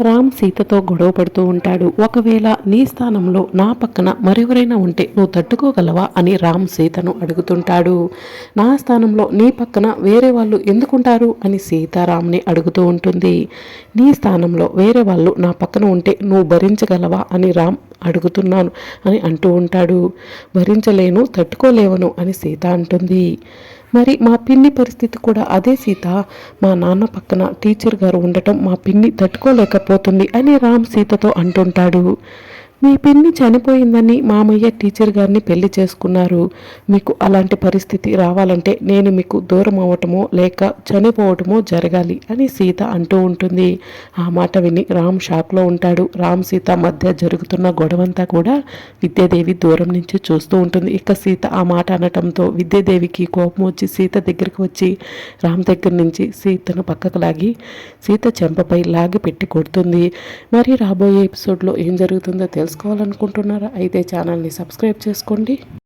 రామ్ సీతతో గొడవ పడుతూ ఉంటాడు. ఒకవేళ నీ స్థానంలో నా పక్కన మరెవరైనా ఉంటే నువ్వు తట్టుకోగలవా అని రామ్ సీతను అడుగుతుంటాడు. నా స్థానంలో నీ పక్కన వేరే వాళ్ళు ఎందుకుంటారు అని సీతారామ్ని అడుగుతూ ఉంటుంది. నీ స్థానంలో వేరే వాళ్ళు నా పక్కన ఉంటే నువ్వు భరించగలవా అని రామ్ అడుగుతున్నాను అని అంటూ ఉంటాడు. భరించలేను తట్టుకోలేవను అని సీత అంటుంది. మరి మా పిన్ని పరిస్థితి కూడా అదే సీత. మా నాన్న పక్కన టీచర్ గారు ఉండటం మా పిన్ని తట్టుకోలేకపోతుంది అని రామ్ సీతతో అంటుంటాడు. మీ పిన్ని చనిపోయిందని మామయ్య టీచర్ గారిని పెళ్ళి చేసుకున్నారు. మీకు అలాంటి పరిస్థితి రావాలంటే నేను మీకు దూరం అవ్వటమో లేక చనిపోవటమో జరగాలి అని సీత అంటూ ఉంటుంది. ఆ మాట విని రామ్ షాక్లో ఉంటాడు. రామ్ సీత మధ్య జరుగుతున్న గొడవంతా కూడా విద్యాదేవి దూరం నుంచి చూస్తూ ఉంటుంది. ఇక సీత ఆ మాట అనటంతో విద్యాదేవికి కోపం వచ్చి సీత దగ్గరికి వచ్చి రామ్ దగ్గర నుంచి సీతను పక్కకు లాగి సీత చెంపపై లాగి పెట్టి కొడుతుంది. మరి రాబోయే ఎపిసోడ్లో ఏం జరుగుతుందో చేసుకోవాలనుకుంటున్నారా? అయితే ఛానల్ని సబ్స్క్రైబ్ చేసుకోండి.